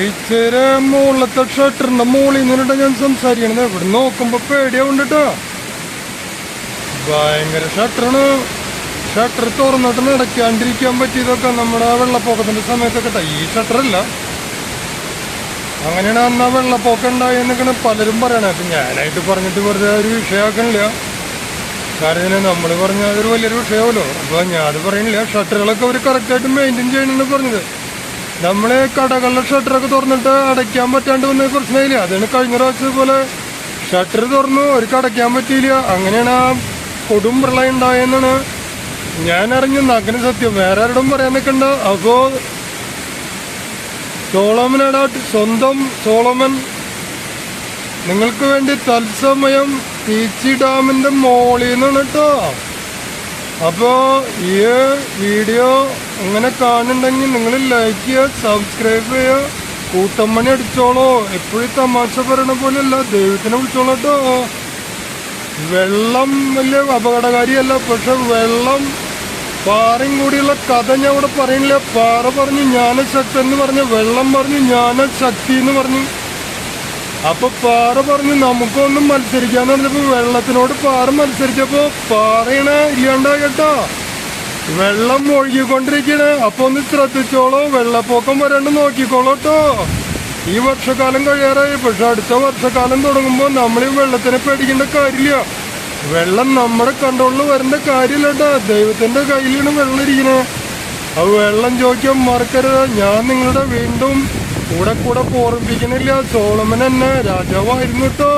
ഇച്ചിരി മുകളിലത്തെ ഷട്ടറിന്റെ മുകളിൽ നിന്നിട്ട് ഞാൻ സംസാരിക്കണത്. ഇവിടെ നോക്കുമ്പോ പേടിയാവുണ്ട് കേട്ടോ ഭയങ്കര ഷട്ടറാണ്. ഷട്ടർ തുറന്നിട്ട് നടക്കാണ്ടിരിക്കാൻ പറ്റിയതൊക്കെ നമ്മുടെ വെള്ളപ്പൊക്കത്തിന്റെ സമയത്തൊക്കെ. ഈ ഷട്ടറല്ല. അങ്ങനെയാണ് അന്ന് ആ വെള്ളപ്പൊക്കം ഉണ്ടായെന്നൊക്കെയാണ് പലരും പറയണത്. ഞാനായിട്ട് പറഞ്ഞിട്ട് വെറുതെ ഒരു വിഷയമാക്കണില്ല. കാരണം നമ്മൾ പറഞ്ഞ അതൊരു വലിയൊരു വിഷയമല്ലോ അപ്പൊ ഞാൻ അത് പറയണില്ല. ഷട്ടറുകളൊക്കെ അവർ കറക്റ്റായിട്ട് മെയിന്റെയിൻ ചെയ്യണമെന്ന് പറഞ്ഞത്. നമ്മൾ കടകളിലെ ഷട്ടറൊക്കെ തുറന്നിട്ട് അടയ്ക്കാൻ പറ്റാണ്ട് വന്ന പ്രശ്നമില്ല അതാണ് കഴിഞ്ഞ പ്രാവശ്യം പോലെ ഷട്ടർ തുറന്നു അവർക്ക് അടയ്ക്കാൻ പറ്റിയില്ല. അങ്ങനെയാണ് ആ കൊടും പ്രളയം ഉണ്ടായെന്നാണ് ഞാൻ അറിഞ്ഞു അങ്ങനെ സത്യം. വേറെ ആരോടും പറയാൻ നിൽക്കണ്ട. അപ്പോ സോളോമനാണ് സ്വന്തം സോളോമൻ. നിങ്ങൾക്ക് വേണ്ടി തത്സമയം പീച്ചി ഡാമിന്റെ മോളിൽ നിന്നാണ് കേട്ടോ അപ്പോ ഈ വീഡിയോ അങ്ങനെ കാണുന്നുണ്ടെങ്കിൽ നിങ്ങൾ ലൈക്ക് ചെയ്യുക സബ്സ്ക്രൈബ് ചെയ്യുക. കൂട്ടമ്മണി അടിച്ചോളോ. എപ്പോഴും തമാശ പറയണ പോലെയല്ല ദൈവത്തിനെ വിളിച്ചോളൂ കേട്ടോ വെള്ളം വലിയ അപകടകാരിയല്ല പക്ഷെ വെള്ളം പാറയും കൂടിയുള്ള കഥ ഞാൻ ഇവിടെ പറയുന്നില്ല. പാറ പറഞ്ഞു ശക്തി എന്ന് പറഞ്ഞു വെള്ളം പറഞ്ഞു ശക്തി എന്ന് പറഞ്ഞു. അപ്പൊ പാറ പറഞ്ഞു നമുക്കൊന്നും മത്സരിക്കാന്ന് പറഞ്ഞപ്പോ വെള്ളത്തിനോട് പാറ മത്സരിച്ചപ്പോ പാറയണ ഇല്ലാണ്ട കേട്ടോ. വെള്ളം ഒഴുകിക്കൊണ്ടിരിക്കണേ അപ്പൊ ഒന്ന് ശ്രദ്ധിച്ചോളോ. വെള്ളപ്പൊക്കം വരാണ്ട് നോക്കിക്കോളൂ കേട്ടോ. ഈ വർഷക്കാലം കഴിയാറായി. പക്ഷെ അടുത്ത വർഷക്കാലം തുടങ്ങുമ്പോൾ നമ്മൾ ഈ വെള്ളത്തിനെ പേടിക്കേണ്ട കാര്യമില്ല. വെള്ളം നമ്മുടെ കൺട്രോളിൽ വരേണ്ട കാര്യമില്ല കേട്ടോ. ദൈവത്തിന്റെ കയ്യിലാണ് വെള്ളം ഇരിക്കണേ. ആ വെള്ളം ചോദിക്കാൻ മറക്കരുത്. ഞാൻ നിങ്ങളുടെ വീണ്ടും കൂടെ കൂടെ പോർപ്പിക്കണില്ല സോളമൻ എന്നെ രാജാവായിരുന്നു കേട്ടോ